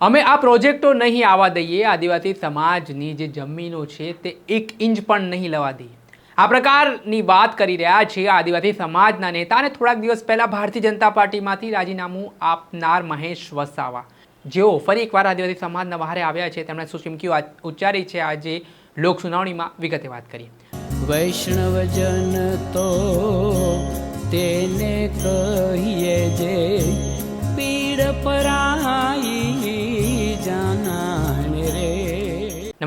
અમે આ પ્રોજેક્ટો નહીં આવવા દઈએ. આદિવાસી સમાજની જે જમીનો છે તે એક ઇંચ પણ નહીં લેવા દઈએ. આ પ્રકારની વાત કરી રહ્યા છે આદિવાસી સમાજના નેતાને થોડાક દિવસ પહેલાં ભારતીય જનતા પાર્ટીમાંથી રાજીનામું આપનાર મહેશ વસાવા. જેઓ ફરી એકવાર આદિવાસી સમાજના બહારે આવ્યા છે. તેમણે શું ચીમકીઓ આ- ઉચ્ચારી છે. આજે લોક સુનાવણીમાં વિગતે વાત કરી વૈષ્ણવજન તો તેને કહીએ જે પીડ પરાઈ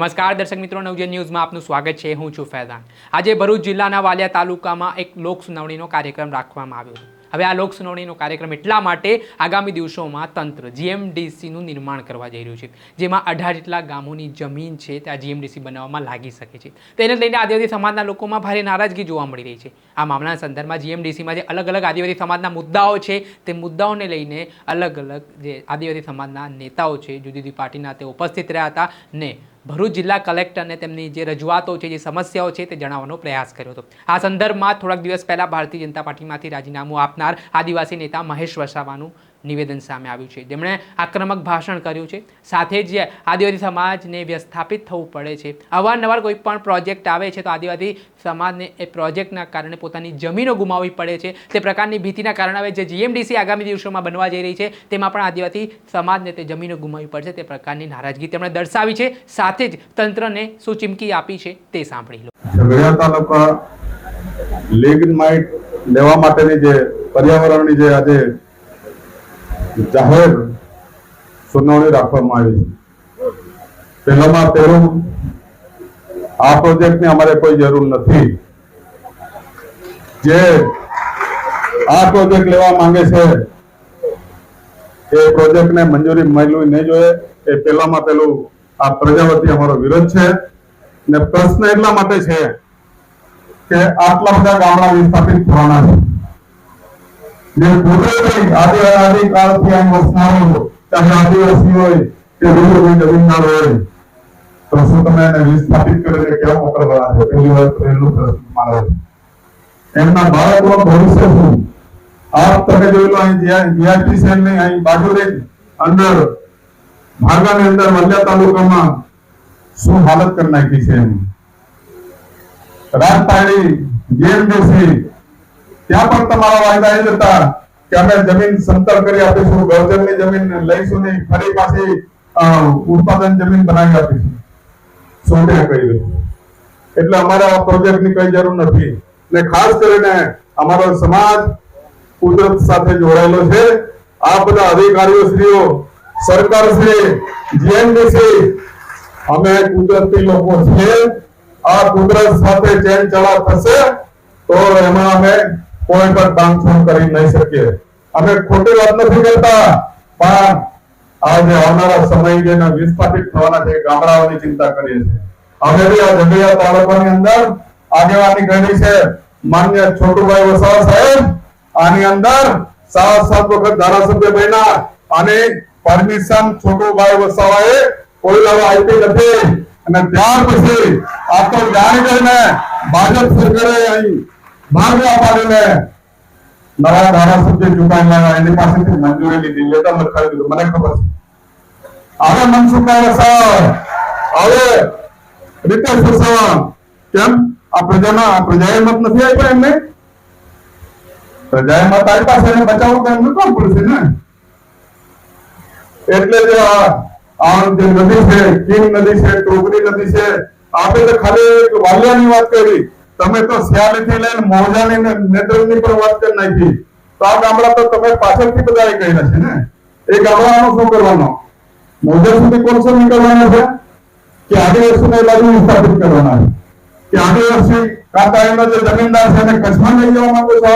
નમસ્કાર, દર્શક મિત્રો, નવજન ન્યૂઝમાં આપનું સ્વાગત છે. હું છું ફૈઝાન. આજે ભરૂચ જિલ્લાના વાલિયા તાલુકામાં એક લોક સુનાવણીનો કાર્યક્રમ રાખવામાં આવ્યો છે. હવે આ લોક સુનાવણીનો કાર્યક્રમ એટલા માટે આગામી દિવસોમાં તંત્ર, જીએમડીસીનું નિર્માણ કરવા જઈ રહ્યું છે. જેમાં અઢાર જેટલા ગામોની જમીન છે ત્યાં જીએમડીસી બનાવવામાં લાગી શકે છે. તેને લઈને આદિવાસી સમાજના લોકોમાં ભારે નારાજગી જોવા મળી રહી છે. આ મામલાના સંદર્ભમાં જીએમડીસીમાં જે અલગ અલગ આદિવાસી સમાજના મુદ્દાઓ છે, તે મુદ્દાઓને લઈને અલગ અલગ જે આદિવાસી સમાજના નેતાઓ છે, જુદી જુદી પાર્ટીના તે ઉપસ્થિત રહ્યા હતા ને ભરૂચ જિલ્લા કલેક્ટરને તેમની જે રજૂઆતો છે, જે સમસ્યાઓ છે તે જણાવવાનો પ્રયાસ કર્યો હતો. આ સંદર્ભમાં થોડાક દિવસ પહેલાં ભારતીય જનતા પાર્ટીમાંથી રાજીનામું આપનાર આદિવાસી નેતા મહેશ વસાવાનું નિવેદન સામે આવ્યું છે. જેમણે આક્રમક ભાષણ કર્યું છે. સાથે જ આદિવાસી સમાજને વ્યસ્થાપિત થવું પડે છે. અવારનવાર કોઈ પણ પ્રોજેક્ટ આવે છે, તો આદિવાસી સમાજને એ પ્રોજેક્ટના કારણે પોતાની જમીનો ગુમાવવી પડે છે. તે પ્રકારની ભીતિના કારણે હવે જે જીએમડીસી આગામી દિવસોમાં બનવા જઈ રહી છે, તેમાં પણ આદિવાસી સમાજને તે જમીનો ગુમાવવી પડશે તે પ્રકારની નારાજગી તેમણે દર્શાવી છે. સાથે જ તંત્રને શું ચીમકી આપી છે તે સાંભળી લો. તાલુકા લેવા માટેની જે પર્યાવરણની જે આજે જાહેર સુનાવણી રાખવામાં આવી છે. પહેલામાં પહેલું, આ પ્રોજેક્ટની અમારે કોઈ જરૂર નથી. જે આ પ્રોજેક્ટ લેવા માંગે છે, એ પ્રોજેક્ટને મંજૂરી મળવી નહીં જોઈએ. એ પહેલામાં પહેલું આ પ્રજાવતી અમારો વિરોધ છે. ને પ્રશ્ન એટલા માટે છે કે આટલા બધા ગામડા વિસ્થાપિત થવાના છે. જે કુદરતી આદિ અનાદિ કાળથી અહીં વસનારો ચાહે આદિવાસી હોય, કે બીજો કોઈ જમીનદાર હોય. તો શું તમે અહીં જીઆઈટી સેલની અંદર, ભાગાની અંદર વલ્યા તાલુકામાં શું હાલત કરી નાખી છે એની જીએમડીસી ત્યાં પણ તમારા વાયદા એ જ હતા કે અમે જમીન સમતલ કરી આપીશું ગૌચરની જમીન લઈશું નહીં, ફરી પાછી ઉત્પાદન જમીન બનાવી આપીશું. સોંપે કહી એટલે અમારા પ્રોજેક્ટની કઈ જરૂર નથી. ને ખાસ કરીને અમારો સમાજ કુદરત સાથે જોડાયેલો છે. આ બધા અધિકારીઓ શ્રીઓ સરકાર શ્રી જીએનડીસી, અમે કુદરતી લોકો છીએ આ કુદરત સાથે ચેન ચલા થશે, તો એમાં અમે કોઈ પણ કામછોડ કરી નહીં શકીએ. અમે ખોટી વાત નથી કરતા, પણ આજે આવનારા સમય વિસ્થાપિત થવાના છે ગામડાઓની ચિંતા કરીએ છીએ. અમે બી આ જંગલિયા તાલુકાની અંદર આગેવાની ગણી છે. માન્ય છોટુભાઈ વસાવા સાહેબ, આની અંદર સાત સાત વખત ધારાસભ્ય બન્યા અને પરમિશન છોટુભાઈ વસાવાએ કોઈ લાવો આપી નથી. અને ત્યાર પછી આ તો જાણી કરીને ભાજપ સરકારે અહીં ભાગવા પાડીને નવા ધારાસભ્ય ચૂંટાયેલા પ્રજાએ મત નથી આપ્યા એમને? પ્રજાએ મત આપ્યા છે એને બચાવવું એમને કોણ પડશે ને? એટલે જ આ જે નદી છે કિંગ નદી છે, ટોકરી નદી છે આપણે તો ખાલી વાલિયાની વાત કરી. તમે તો શિયાળીથી લઈને મોજાની ને નેત્રંગની પણ વાત કરી નાખી. તો આ ગામડા તો તમે પાછળથી બધા કહ્યા છે ને. એ ગામડાનો શું કરવાનો? મોજા સુધી શું નીકળવાનો છે? કે આદિવાસીને બાજુ સ્થાપિત કરવાના છે. કે આદિવાસી કાકા એનો જે જમીનદાર છે એને કચ્છમાં લઈ જવા માંગો છો?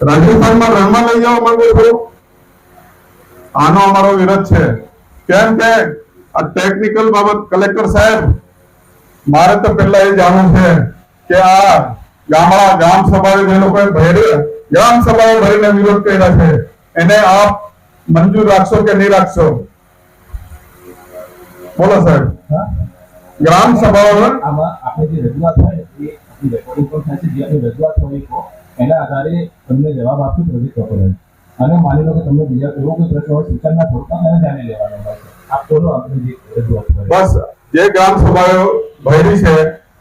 રાજસ્થાનમાં રણમાં લઈ જવા માંગો છો? આનો અમારો વિરોધ છે. કેમ કે આ ટેકનિકલ બાબત કલેક્ટર સાહેબ મારે તો પેલા એ જાણવું છે કે આ ગામડા ગામ સભાએ જે લોકોએ ભેરી ગ્રામ સભાએ ભરીને વિરોધ કર્યા છે એને આપ મંજૂર રાખશો કે નહીં રાખશો? બોલો સાહેબ. ગ્રામ સભાઓ આમાં આપણે જે રજૂઆત હોય એ રેકોર્ડિંગ પણ થાય છે. જે આપણી રજૂઆત હોય એના આધારે તમને જવાબ આપશું પ્રોજેક્ટ પ્રોપોઝલ અને માની લો કે તમને બીજા એવો કોઈ પ્રશ્ન હોય સૂચનના સ્વરૂપમાં તેને ધ્યાને લેવાનો હોય આપ બોલો આપણે જે રજૂઆત બસ જે ગ્રામ સભાઓ ભરી છે.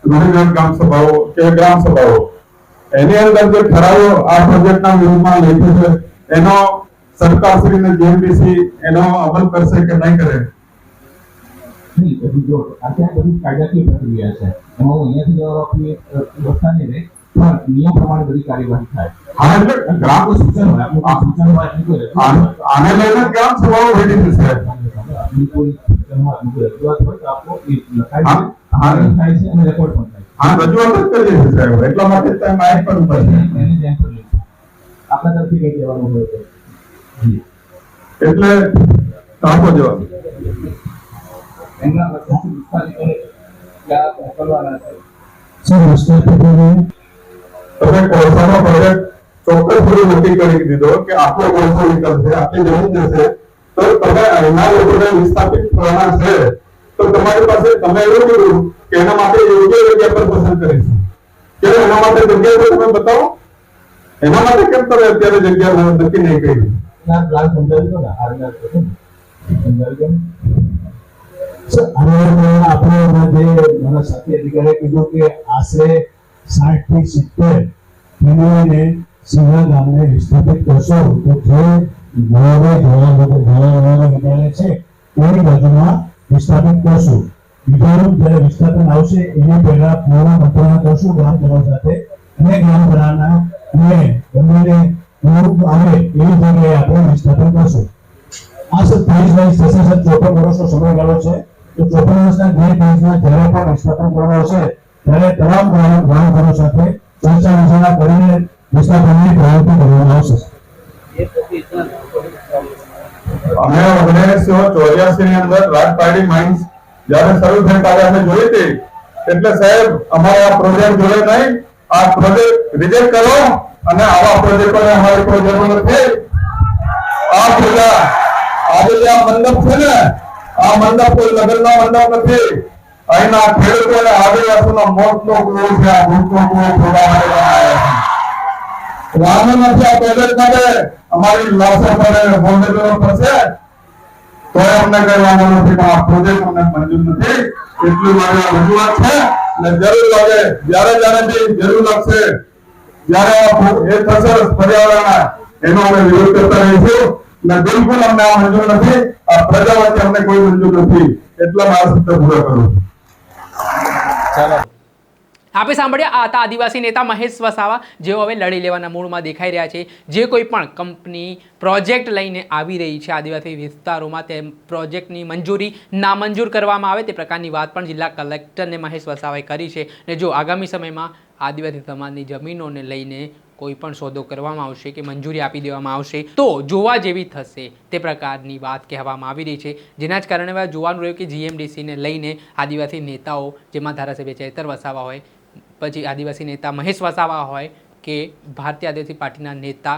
રૂઢિગત ગ્રામ સભાઓ કે ગ્રામ સભાઓ એની અંદર જે ઠરાવો આ પ્રોજેક્ટના વિરુદ્ધમાં લીધો છે એનો સરકારશ્રી ને જીએમડીસી એનો અમલ કરશે કે નહીં કરે? કાયદાકીય પ્રક્રિયા છે. એમાં હું અહીંયાથી જવાબ આપી વ્યવસ્થા નહીં રહે નિયમ પ્રમાણે બધી કાર્યવાહી થાય. ગ્રામ સૂચન આને લઈને ગ્રામ સભાઓ કોઈ રજૂઆત હોય તો આપો એ લખાય હા, છે હા. આમાં થાય છે અને રેકોર્ડ પણ થાય હા રજૂઆત જ કરીએ છીએ સાહેબ. એટલા માટે તમે છે. એને ધ્યાન પર લેવું આપણા તરફથી કઈ કહેવાનું હોય તો. એટલે આપો જવાબ. એમના વચ્ચેથી વિસ્તારીકોને ક્યાં મોકલવાના છે. તમે કોલસાનો પ્રોજેક્ટ ચોક્કસ પૂરી નક્કી કરી દીધો કે આટલો કોલસો નીકળશે આટલી જમીન જશે તો તમે અહીંના લોકોને વિસ્થાપિત થવાના છે. તો તમારી પાસે તમે એવું કીધું કે એના માટે યોગ્ય જગ્યા પર પસંદ કરીશું કે એના માટે જગ્યા પર તમે બતાવો એના માટે કેમ તમે અત્યારે જગ્યા નક્કી નહીં કરી ના પ્લાન સમજાવી દો ને આ રીતે છે ને. સમજાવી દો ને. આપણે જે મારા સાથી અધિકારીએ કીધું કે આશરે સાઠથી સિત્તેર ફેમિલીને સિંહા ગામને વિસ્થાપિત કરશો તો જે નવા ધોરણ વિદ્યાલય છે તેની બાજુમાં વિસ્થાપિત કરશું. બીજાનું જ્યારે વિસ્થાપન આવશે એની પહેલા પૂર્ણ મંત્રણા કરશું ગ્રામજનો સાથે અને ગ્રામજનાના અને બંનેને અનુરૂપ આવે એવી જગ્યાએ આપણે વિસ્થાપન કરશું. આ સર થશે સર ચોપન વર્ષનો સમયગાળો છે. તો ચોપન વર્ષના જે પ્રાઇઝમાં જ્યારે પણ વિસ્થાપન કરવાનો છે ત્યારે તમામ ગ્રામ ગ્રામજનો સાથે ચર્ચા વિચારણા કરીને વિસ્થાપનની પ્રવૃત્તિ કરવામાં આવશે. અમે ઓગણીસો ચોર્યાસી ની અંદર રાજપાડી માઇન્સ જયારે શરૂ થઈ ત્યારે અમે જોઈ હતી, એટલે સાહેબ, અમારે આ પ્રોજેક્ટ જોડે નહીં, આ પ્રોજેક્ટ રિજેક્ટ કરો અને આવા પ્રોજેક્ટોને અમારી જરૂર નથી આ પૂજા આજે જે આ મંડપ છે ને, આ મંડપ કોઈ લગ્નનો મંડપ નથી. અહીંના ખેડૂતો અને આદિવાસીનો મોતનો કૂવો છે, આ મોતનો કૂવો ખોદવા માટે બનાવ્યો છે. વાંધો નથી આ પ્રોજેક્ટ માટે અમારી લાશો પર બોમ્બે પડશે તો અમને કઈ નથી, પણ આ પ્રોજેક્ટ અમને મંજૂર નથી. એટલું મારી રજૂઆત છે. અને જરૂર લાગે, જ્યારે જ્યારે બી જરૂર લાગશે, જ્યારે એ થશે પર્યાવરણ એનો અમે વિરોધ કરતા રહીશું. અને બિલકુલ અમને આ મંજૂર નથી. આ પ્રજા વચ્ચે અમને કોઈ મંજૂર નથી. એટલા મારા સત્ય પૂરા કરું આપે સાંભળ્યા, આ હતા આદિવાસી નેતા મહેશ વસાવા, જેઓ હવે લડી લેવાના મૂળમાં દેખાઈ રહ્યા છે. જે કોઈ પણ કંપની, પ્રોજેક્ટ લઈને આવી રહી છે આદિવાસી વિસ્તારોમાં, તે પ્રોજેક્ટની મંજૂરી નામંજૂર કરવામાં આવે તે પ્રકારની વાત પણ જિલ્લા કલેક્ટરને મહેશ વસાવાએ કરી છે. અને જો આગામી સમયમાં આદિવાસી સમાજની જમીનોને લઈને કોઈ પણ સોદો કરવામાં આવશે કે મંજૂરી આપી દેવામાં આવશે, તો જોવા જેવી થશે તે પ્રકારની વાત કહેવામાં આવી રહી છે. જેના જ કારણે જોવાનું રહ્યું કે જીએમડીસીને લઈને આદિવાસી નેતાઓ, જેમાં ધારાસભ્ય ચેતર વસાવા હોય પછી આદિવાસી નેતા મહેશ વસાવા હોય કે ભારતીય આદિવાસી પાર્ટીના નેતા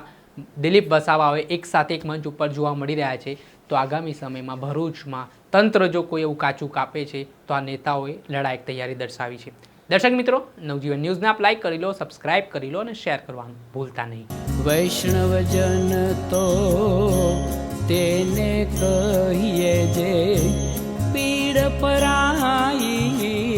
દિલીપ વસાવા હોય, એક સાથે એક મંચ ઉપર જોવા મળી રહ્યા છે. તો આગામી સમયમાં ભરૂચમાં તંત્ર જો કોઈ એવું કાચું કાપે છે, તો આ નેતાઓએ લડાયક તૈયારી દર્શાવી છે. દર્શક મિત્રો, નવજીવન ન્યૂઝને આપ લાઈક કરી લો સબસ્ક્રાઇબ કરી લો અને શેર કરવાનું ભૂલતા નહીં. વૈષ્ણવજન તો તેને કહીએ જે પીડ પરાઈ